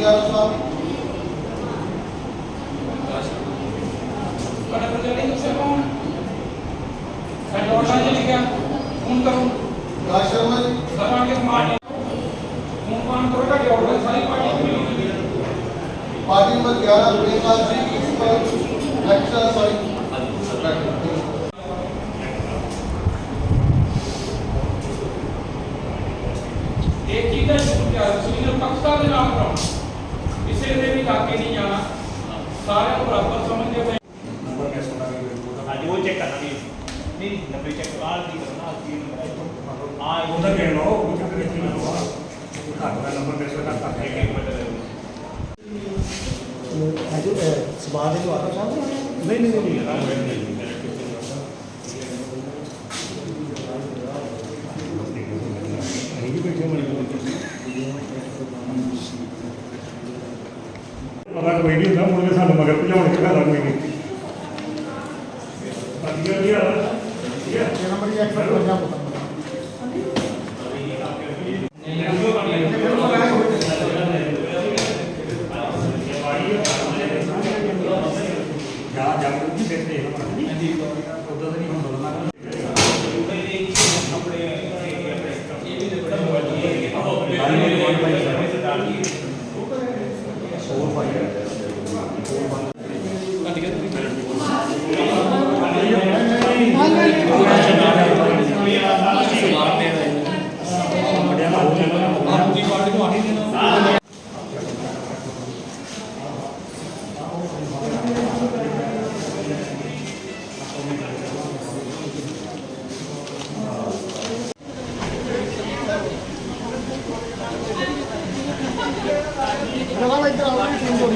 ਗੁਰਦਿਆਰਾ ਸਾਹਿਬ ਤੁਹਾਡਾ ਪ੍ਰਚਾਰ ਨਹੀਂ ਦੱਸਿਆ ਕੌਣ ਮੈਂ ਡੋਟਾ ਜੀ ਲਿਖਿਆ ਫੋਨ ਕਰੋ ਰਾਜ ਸ਼ਰਮਾ ਜੀ ਸਰਵਾਂਗੇ ਸਮਾਜ ਫੋਨ ਕਾਨ ਕਰੋ ਕਿ ਆਰਡਰ ਸਾਰੀ ਪਾਰਟੀ ਨੂੰ ਮਿਲੀ ਪਾਰਟੀ ਨੰਬਰ 11 ਪ੍ਰੇਮਲਾਲ ਜੀ ਪ੍ਰਿੰਸੀਪਲ ਲੈਕਚਰਰ ਸੌਰੀ ਇਹ ਚੀਜ਼ ਦਾ ਪ੍ਰਚਾਰ ਸੁਨੀਲ ਪਾਕਿਸਤਾਨ ਦੇ ਨਾਲ ਕਰਾਉਣਾ ਕਿਸੇ ਦੇ ਵੀ ਲਾਗੇ ਨਹੀਂ ਜਾਣਾ ਸਾਰਿਆਂ ਨੂੰ ਬਰਾਬਰ ਸਮਝਦੇ ਹੋਏ ਨੰਬਰ ਮੈਂ ਸੁਣਾ ਵੀ ਅੱਜ ਉਹ ਚੈੱਕ ਕਰਨਾ ਵੀ ਨਹੀਂ ਨੰਬਰ ਚੈੱਕ ਆਲ ਦੀ ਕਰਨਾ ਅੱਜ ਦੀ ਨੰਬਰ ਆ ਉਹਦਾ ਕਹਿ ਲਓ ਉਹ ਚੱਕ ਕੇ ਨਹੀਂ ਲਓ ਘੱਟ ਦਾ ਨੰਬਰ ਮੈਂ ਸੁਣਾ ਕਰ ਇੱਕ ਇੱਕ ਮਿੰਟ ਸਮਾਜ ਦੇ ਦੁਆਰਾ ਸਾਹਿਬ ਨਹੀਂ ਨਹੀਂ ਨਹੀਂ ਪਤਾ ਕੋਈ ਨਹੀਂ ਹੁੰਦਾ, ਮੁੜ ਕੇ ਸਾਨੂੰ ਮਗਰ ਭਜਾਉਣ ਕੇ ਫਾਇਦਾ ਕੋਈ ਨਹੀਂ। ਵਧੀਆ ਜੀ ਠੀਕ ਹੈ ਨੰਬਰ ਹੀ ਐਕਟ ਪੰਜਾਬ がいらっし。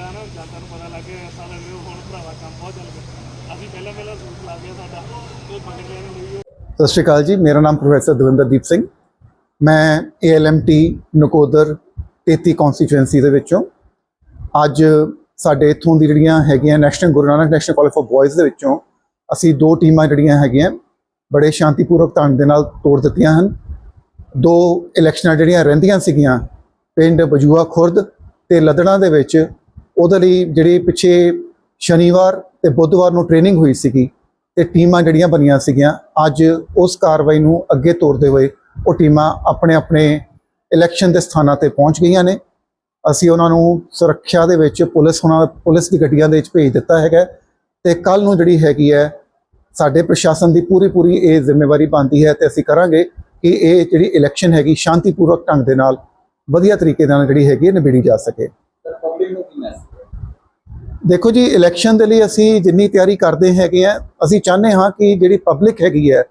ਬਹੁਤ ਨਾ ਜਨਤਾ ਨੂੰ ਪਤਾ ਲੱਗ ਗਿਆ ਸਾਰਾ ਵੀ ਹੁਣ ਭਰਾਵਾ ਕੰਮ ਬਹੁਤ ਚੱਲ ਗਿਆ ਅਸੀਂ ਪਹਿਲਾਂ ਪਹਿਲਾਂ ਸੂਟ ਲਾ ਗਿਆ ਸਾਡਾ ਕੋਈ ਬੰਦੇ ਲੈਣ ਹੋਈ ਸਤਿ ਸ਼੍ਰੀ ਅਕਾਲ ਜੀ, ਮੇਰਾ ਨਾਮ ਪ੍ਰੋਫੈਸਰ ਦਵਿੰਦਰਦੀਪ ਸਿੰਘ। ਮੈਂ ਏਐਲਐਮਟੀ ਨਕੋਦਰ 33 ਕਨਸਟੀਚੁਐਂਸੀ ਦੇ ਵਿੱਚੋਂ। ਅੱਜ ਸਾਡੇ ਇਥੋਂ ਦੀ ਜਿਹੜੀਆਂ ਹੈਗੀਆਂ national Guru Nanak national college for boys ਦੇ ਵਿੱਚੋਂ ਅਸੀਂ ਦੋ ਟੀਮਾਂ ਜਿਹੜੀਆਂ ਹੈਗੀਆਂ, ਬੜੇ ਸ਼ਾਂਤੀਪੂਰਵਕ ਢੰਗ ਦੇ ਨਾਲ ਤੋੜ ਦਿੱਤੀਆਂ ਹਨ। ਦੋ ਇਲੈਕਸ਼ਨਾਂ ਜਿਹੜੀਆਂ ਰਹਿੰਦੀਆਂ ਸੀਗੀਆਂ, ਪਿੰਡ ਬਜੂਆ ਖੁਰਦ ਤੇ ਲਦੜਾ ਦੇ ਵਿੱਚ ਉਹਦੇ ਲਈ ਜਿਹੜੀ ਪਿੱਛੇ ਸ਼ਨੀਵਾਰ ਤੇ ਬੁੱਧਵਾਰ ਨੂੰ ਟ੍ਰੇਨਿੰਗ ਹੋਈ ਸੀਗੀ ਤੇ ਟੀਮਾਂ ਜਿਹੜੀਆਂ ਬਣੀਆਂ ਸੀਗੀਆਂ, ਅੱਜ ਉਸ ਕਾਰਵਾਈ ਨੂੰ ਅੱਗੇ ਤੋਰਦੇ ਹੋਏ ਉਹ ਟੀਮਾਂ ਆਪਣੇ ਆਪਣੇ ਇਲੈਕਸ਼ਨ ਦੇ ਸਥਾਨਾਂ ਤੇ ਪਹੁੰਚ ਗਈਆਂ ਨੇ। ਅਸੀਂ ਉਹਨਾਂ ਨੂੰ ਸੁਰੱਖਿਆ ਦੇ ਵਿੱਚ ਪੁਲਿਸ ਉਹਨਾਂ ਪੁਲਿਸ ਦੀ ਗੱਡੀਆਂ ਦੇ ਵਿੱਚ ਭੇਜ ਦਿੱਤਾ ਹੈਗਾ ਤੇ ਕੱਲ ਨੂੰ ਜਿਹੜੀ ਹੈਗੀ ਹੈ, ਸਾਡੇ ਪ੍ਰਸ਼ਾਸਨ ਦੀ ਪੂਰੀ ਪੂਰੀ ਇਹ ਜ਼ਿੰਮੇਵਾਰੀ ਬਣਦੀ ਹੈ ਤੇ ਅਸੀਂ ਕਰਾਂਗੇ ਕਿ ਇਹ ਜਿਹੜੀ ਇਲੈਕਸ਼ਨ ਹੈਗੀ ਸ਼ਾਂਤੀਪੂਰਵਕ ਢੰਗ ਦੇ ਨਾਲ ਵਧੀਆ ਤਰੀਕੇ ਨਾਲ ਜਿਹੜੀ ਹੈਗੀ ਹੈ, ਨਿਬੇੜੀ ਜਾ ਸਕੇ। ਦੇਖੋ ਜੀ ਇਲੈਕਸ਼ਨ ਦੇ ਲਈ ਅਸੀਂ ਜਿੰਨੀ ਤਿਆਰੀ ਕਰਦੇ ਹੈਗੇ ਆ, ਅਸੀਂ ਚਾਹੁੰਦੇ ਹਾਂ ਕਿ ਜਿਹੜੀ ਪਬਲਿਕ ਹੈਗੀ ਹੈ,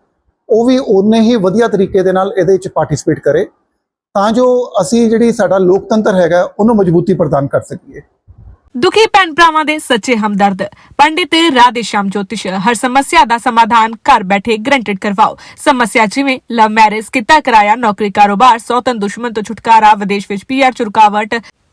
ਉਹ ਵੀ ਉਨੇ ਹੀ ਵਧੀਆ ਤਰੀਕੇ ਦੇ ਨਾਲ ਇਹਦੇ ਵਿੱਚ ਪਾਰਟਿਸਿਪੇਟ ਕਰੇ, ਤਾਂ ਜੋ ਅਸੀਂ ਜਿਹੜੀ ਸਾਡਾ ਲੋਕਤੰਤਰ ਹੈਗਾ, ਉਹਨੂੰ ਮਜ਼ਬੂਤੀ ਪ੍ਰਦਾਨ ਕਰ ਸਕੀਏ। ਦੁਖੀ ਭੈਣ ਭਰਾਵਾਂ ਦੇ ਸੱਚੇ ਹਮਦਰਦ, ਪੰਡਿਤ ਰਾਧੇ ਸ਼ਾਮ ਜੋਤਿਸ਼, ਹਰ ਸਮੱਸਿਆ ਦਾ ਸਮਾਧਾਨ ਘਰ ਬੈਠੇ ਗਰੰਟਡ ਕਰਵਾਓ। ਸਮੱਸਿਆ ਜਿਵੇਂ ਲਵ ਮੈਰਿਜ ਕਿੱਤਾ ਕਰਾਇਆ, ਨੌਕਰੀ ਕਾਰੋਬਾਰ ਸੌਤਨ ਦੁਸ਼ਮਣ ਤੋਂ ਛੁਟਕਾਰਾ, ਵਿਦੇਸ਼ ਵਿੱਚ ਪੀਆਰ ਚ ਰੁਕਾਵਟ